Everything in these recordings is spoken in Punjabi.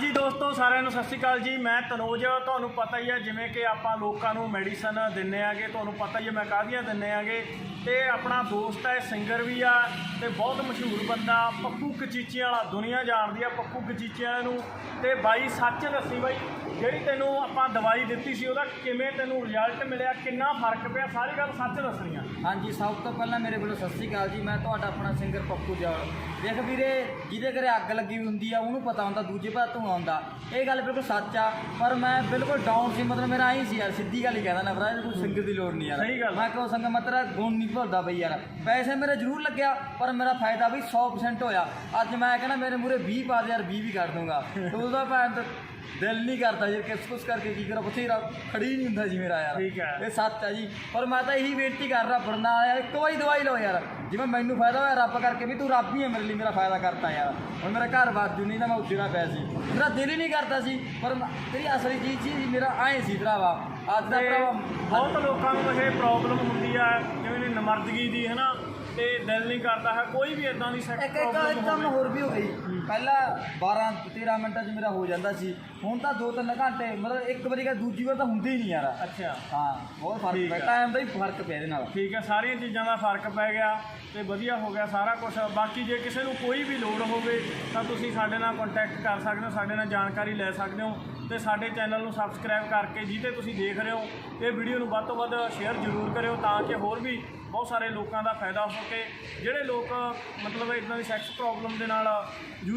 ਜੀ ਦੋਸਤੋ, ਸਾਰਿਆਂ ਨੂੰ ਸਤਿ ਸ਼੍ਰੀ ਅਕਾਲ ਜੀ। ਮੈਂ ਤਨੋਜ, ਤੁਹਾਨੂੰ ਪਤਾ ਹੀ ਹੈ, ਜਿਵੇਂ ਕਿ ਆਪਾਂ ਲੋਕਾਂ ਨੂੰ ਮੈਡੀਸਨ ਦਿੰਨੇ ਆਗੇ, ਤੁਹਾਨੂੰ ਪਤਾ ਹੀ ਹੈ, ਮੈਂ ਕਾਹਦੀਆਂ ਦਿੰਨੇ ਆਗੇ? ਤੇ ਆਪਣਾ ਦੋਸਤ ਹੈ ਸਿੰਗਰ ਵੀ ਆ, ਤੇ ਬਹੁਤ ਮਸ਼ਹੂਰ ਬੰਦਾ, ਪੱਪੂ ਕਚੀਚੀ ਵਾਲਾ, ਦੁਨੀਆ ਜਾਣਦੀ ਆ ਪੱਪੂ ਕਚੀਚੀ ਵਾਲੇ ਨੂੰ। ਤੇ ਬਾਈ, ਸੱਚ ਦੱਸੀ ਬਾਈ, ਜਿਹੜੀ ਤੈਨੂੰ ਆਪਾਂ ਦਵਾਈ ਦਿੱਤੀ ਸੀ, ਉਹਦਾ ਕਿਵੇਂ ਤੈਨੂੰ ਰਿਜ਼ਲਟ ਮਿਲਿਆ, ਕਿੰਨਾ ਫ਼ਰਕ ਪਿਆ, ਸਾਰੀ ਗੱਲ ਸੱਚ ਦੱਸਣੀ ਆ। ਹਾਂਜੀ, ਸਭ ਤੋਂ ਪਹਿਲਾਂ ਮੇਰੇ ਵੱਲੋਂ ਸਤਿ ਸ੍ਰੀ ਅਕਾਲ ਜੀ। ਮੈਂ ਤੁਹਾਡਾ ਆਪਣਾ ਸਿੰਗਰ ਪੱਪੂ ਜਾਲ। ਦੇਖ ਵੀਰੇ, ਜਿਹਦੇ ਘਰੇ ਅੱਗ ਲੱਗੀ ਹੁੰਦੀ ਆ, ਉਹਨੂੰ ਪਤਾ ਹੁੰਦਾ, ਦੂਜੇ ਪਾਸੇ ਹੁੰਦਾ ਇਹ ਗੱਲ ਬਿਲਕੁਲ ਸੱਚ ਆ ਪਰ ਮੈਂ ਬਿਲਕੁਲ ਡਾਊਨ ਸੀ ਮਤਲਬ ਮੇਰਾ ਆਈ ਸੀ ਯਾਰ ਸਿੱਧੀ ਗੱਲ ਹੀ ਕਹਿੰਦਾ ਨਾ ਭਰਾ ਕੋਈ ਸਿੰਗਰ ਦੀ ਲੋੜ ਨਹੀਂ ਯਾਰ। ਸਹੀ ਗੱਲ। ਮੈਂ ਕਿਉਂ ਸੰਗ ਮਤਲਬ ਗੁਣ ਨਹੀਂ ਭੁੱਲਦਾ ਬਈ ਯਾਰ। ਪੈਸੇ ਮੇਰੇ ਜ਼ਰੂਰ ਲੱਗਿਆ ਪਰ ਮੇਰਾ ਫਾਇਦਾ ਵੀ 100% ਹੋਇਆ। ਅੱਜ ਮੈਂ ਕਹਿੰਦਾ ਮੇਰੇ ਮੂਰੇ 20 ਪਾ ਦੇ ਯਾਰ 20 ਵੀ ਕਰ ਦੂੰਗਾ ਤੇ ਉਹਦਾ ਤਾਂ ਦਿਲ ਨਹੀਂ ਕਰਦਾ ਜੀ ਕਿਸ ਕੁਸ ਕਰਕੇ ਕੀ ਕਰਾਂ? ਬਥੇਰਾ ਖੜੀ ਨਹੀਂ ਹੁੰਦਾ ਜੀ ਮੇਰਾ ਯਾਰ। ਠੀਕ ਹੈ। ਇਹ ਸੱਚ ਆ ਜੀ। ਪਰ ਮੈਂ ਤਾਂ ਇਹੀ ਬੇਨਤੀ ਕਰ ਰਿਹਾ ਫੜਨਾ ਯਾਰ ਇੱਕ ਵਾਰੀ ਦਵਾਈ ਲਓ ਯਾਰ। ਜਿਵੇਂ ਮੈਨੂੰ ਫਾਇਦਾ ਹੋਇਆ ਰੱਬ ਕਰਕੇ ਵੀ ਤੂੰ ਰੱਬ ਹੀ ਹੈ ਮੇਰੇ ਲਈ ਮੇਰਾ ਫਾਇਦਾ ਕਰਤਾ ਯਾਰ। ਹੁਣ ਮੇਰਾ ਘਰ ਬਾਜੂ ਨਹੀਂ ਨਾ ਮੈਂ ਉੱਜੇ ਨਾ ਪਿਆ ਸੀ। ਮੇਰਾ ਦਿਲ ਹੀ ਨਹੀਂ ਕਰਦਾ ਸੀ ਪਰ ਮੈਂ- ਤੇਰੀ ਅਸਲੀ ਚੀਜ਼ ਸੀ ਮੇਰਾ ਆਏ ਸੀ ਭਰਾਵਾ। ਅੱਜ ਦਾ ਤੇ ਭਰਾਵਾ ਬਹੁਤ ਲੋਕਾਂ ਨੂੰ ਇਹ ਪ੍ਰੋਬਲਮ ਹੁੰਦੀ ਆ ਜਿਵੇਂ ni ਨਮਰਦਗੀ ਦੀ ਹੈ ਨਾ ਤੇ ਦਿਲ ਨਹੀਂ ਕਰਦਾ ਹੈ ਕੋਈ ਵੀ ਇਦਾਂ ਦੀ ਇੱਕ ਇੱਕ ਇੱਕ ਕੰਮ ਹੋਰ ਵੀ ਹੋ ਗਈ। ਪਹਿਲਾਂ 12 13 ਮਿੰਟਾਂ 'ਚ ਮੇਰਾ ਹੋ ਜਾਂਦਾ ਸੀ। ਹੁਣ ਤਾਂ 2-3 ਘੰਟੇ ਮਤਲਬ ਇੱਕ ਵਾਰੀ ਕਾ ਦੂਜੀ ਵਾਰ ਤਾਂ ਹੁੰਦੀ ਹੀ ਨਹੀਂ ਯਾਰ। ਅੱਛਾ। ਹਾਂ ਬਹੁਤ ਫ਼ਰਕ ਹੈ। ਟਾਈਮ ਦਾ ਹੀ ਫ਼ਰਕ ਪਿਆ ਇਹਦੇ ਨਾਲ। ਠੀਕ ਹੈ ਸਾਰੀਆਂ ਚੀਜ਼ਾਂ ਦਾ ਫ਼ਰਕ ਪੈ ਗਿਆ ਤੇ ਵਧੀਆ ਹੋ ਗਿਆ ਸਾਰਾ ਕੁਝ ਬਾਕੀ ਜੇ ਕਿਸੇ ਨੂੰ ਕੋਈ ਵੀ ਲੋੜ ਹੋਵੇ ਤਾਂ ਤੁਸੀਂ ਸਾਡੇ ਨਾਲ ਕੰਟੈਕਟ ਕਰ ਸਕਦੇ ਹੋ ਸਾਡੇ ਨਾਲ ਜਾਣਕਾਰੀ ਲੈ ਸਕਦੇ ਹੋ ਤੇ ਸਾਡੇ ਚੈਨਲ ਨੂੰ ਸਬਸਕ੍ਰਾਈਬ ਕਰਕੇ ਜਿਹਦੇ ਤੁਸੀਂ ਦੇਖ ਰਹੇ ਹੋ ਇਹ ਵੀਡੀਓ ਨੂੰ ਵੱਧ ਤੋਂ ਵੱਧ ਸ਼ੇਅਰ ਜ਼ਰੂਰ ਕਰਿਓ ਤਾਂ ਕਿ ਹੋਰ ਵੀ ਬਹੁਤ ਸਾਰੇ ਲੋਕਾਂ ਦਾ ਫਾਇਦਾ ਹੋ ਸਕੇ ਜਿਹੜੇ ਲੋਕ ਮਤਲਬ ਇਦਾਂ ਦੀ ਸੈਕਸ ਪ੍ਰੋਬਲਮ ਦੇ ਨਾਲ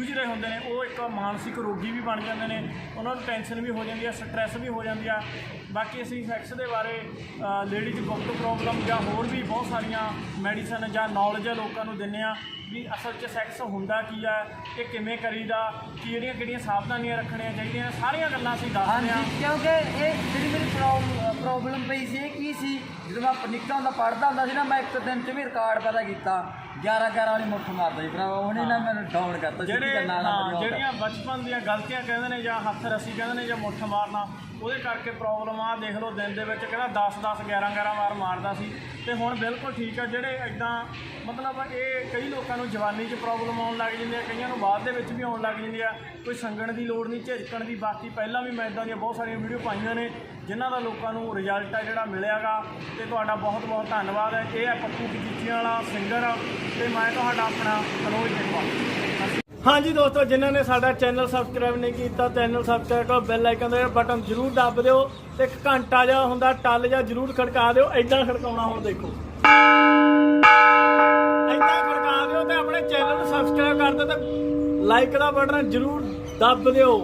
ਜੂਝ ਰਹੇ ਹੁੰਦੇ ਨੇ, ਉਹ ਇੱਕ ਮਾਨਸਿਕ ਰੋਗੀ ਵੀ ਬਣ ਜਾਂਦੇ ਨੇ, ਉਹਨਾਂ ਨੂੰ ਟੈਨਸ਼ਨ ਵੀ ਹੋ ਜਾਂਦੀ ਆ ਸਟ੍ਰੈਸ ਵੀ ਹੋ ਜਾਂਦੀ ਆ। ਬਾਕੀ ਅਸੀਂ ਸੈਕਸ ਦੇ ਬਾਰੇ ਲੇਡੀਜ਼ ਗੁਪਤ ਪ੍ਰੋਬਲਮ ਜਾਂ ਹੋਰ ਵੀ ਬਹੁਤ ਸਾਰੀਆਂ ਮੈਡੀਸਨ ਜਾਂ ਨੌਲੇਜ ਲੋਕਾਂ ਨੂੰ ਦਿੰਨੇ ਆ ਵੀ ਅਸਲ 'ਚ ਸੈਕਸ ਹੁੰਦਾ ਕੀ ਆ, ਇਹ ਕਿਵੇਂ ਕਰੀਦਾ, ਕਿਹੜੀਆਂ ਕਿਹੜੀਆਂ ਸਾਵਧਾਨੀਆਂ ਰੱਖਣੀਆਂ ਚਾਹੀਦੀਆਂ, ਸਾਰੀਆਂ ਗੱਲਾਂ ਅਸੀਂ ਦੱਸਦੇ ਆ। ਹਾਂਜੀ, ਕਿਉਂਕਿ ਇਹ ਜਿਹੜੀ ਮੇਰੀ ਪ੍ਰੋਬਲਮ ਪਈ ਸੀ, ਇਹ ਕੀ ਸੀ? ਜਦੋਂ ਮੈਂ ਨਿੱਕਾ ਹੁੰਦਾ ਪੜਦਾ ਹੁੰਦਾ ਸੀ ਨਾ, ਮੈਂ ਇੱਕ ਦਿਨ ਚ ਵੀ ਰਿਕਾਰਡ ਪੈਦਾ ਕੀਤਾ। 11 11 ਵਾਲੀ ਮੁੱਠ ਮਾਰਦਾ ਸੀ ਭਰਾ ਉਹਨੇ ਨਾ ਮੈਨੂੰ ਡਾਊਨ ਕਰਤਾ ਜਿਹੜੇ ਨਾਲ ਨਾਲ ਹਾਂ। ਜਿਹੜੀਆਂ ਬਚਪਨ ਦੀਆਂ ਗਲਤੀਆਂ ਕਹਿੰਦੇ ਨੇ ਜਾਂ ਹੱਥ ਰੱਸੀ ਕਹਿੰਦੇ ਨੇ ਜਾਂ ਮੁੱਠ ਮਾਰਨਾ ਉਹਦੇ ਕਰਕੇ ਪ੍ਰੋਬਲਮ ਆ ਦੇਖ ਲਓ ਦਿਨ ਦੇ ਵਿੱਚ ਕਹਿੰਦਾ 10 10 11 11 ਵਾਰ ਮਾਰਦਾ ਸੀ। ਤੇ ਹੁਣ ਬਿਲਕੁਲ ਠੀਕ ਆ ਜਿਹੜੇ ਐਦਾਂ ਮਤਲਬ ਇਹ ਕਈ ਲੋਕਾਂ ਨੂੰ ਜਵਾਨੀ 'ਚ ਪ੍ਰੋਬਲਮ ਆਉਣ ਲੱਗ ਜਾਂਦੀ ਹੈ ਕਈਆਂ ਨੂੰ ਬਾਅਦ ਦੇ ਵਿੱਚ ਵੀ ਆਉਣ ਲੱਗ ਜਾਂਦੀ ਆ। ਕੋਈ ਸੰਗਣ ਦੀ ਲੋੜ ਨਹੀਂ ਝਿਜਕਣ ਦੀ ਬਾਕੀ ਪਹਿਲਾਂ ਵੀ ਮੈਂ ਇਦਾਂ ਦੀਆਂ ਬਹੁਤ ਸਾਰੀਆਂ ਵੀਡੀਓ ਪਾਈਆਂ ਨੇ। ਜਿਨ੍ਹਾਂ ਦਾ ਲੋਕਾਂ ਨੂੰ ਰਿਜ਼ਲਟ ਆ ਜਿਹੜਾ ਮਿਲਿਆਗਾ, ਤੇ ਤੁਹਾਡਾ ਬਹੁਤ ਬਹੁਤ ਧੰਨਵਾਦ। ਹੈ ਇਹ ਹੈ ਪੱਪੂ ਕਜੀਚੀਆਂ ਵਾਲਾ ਸਿੰਗਰ ਤੇ ਮੈਂ ਤੁਹਾਡਾ ਆਪਣਾ ਤਨੋਜ ਟਿਕਵਾ ਹਾਂਜੀ ਦੋਸਤੋ, ਜਿਨ੍ਹਾਂ ਨੇ ਸਾਡਾ ਚੈਨਲ ਸਬਸਕ੍ਰਾਈਬ ਨਹੀਂ ਕੀਤਾ ਚੈਨਲ ਸਬਸਕ੍ਰਾਈਬ ਕਰੋ ਬੈਲ ਆਈਕਨ ਦੇ ਬਟਨ ਜ਼ਰੂਰ ਦੱਬ ਦਿਓ, ਤੇ ਇੱਕ ਘੰਟਾ ਜਿਹਾ ਹੁੰਦਾ, ਟੱਲ ਜਿਹਾ ਜ਼ਰੂਰ ਖੜਕਾ ਦਿਓ ਐਦਾਂ ਖੜਕਾਉਣਾ ਹੁਣ ਦੇਖੋ। ਐਦਾਂ ਖੜਕਾ ਦਿਓ ਤੇ ਆਪਣੇ ਚੈਨਲ ਨੂੰ ਸਬਸਕ੍ਰਾਈਬ ਕਰ ਦਿਓ ਤੇ ਲਾਈਕ ਦਾ ਬਟਨ ਜ਼ਰੂਰ ਦੱਬ ਦਿਓ।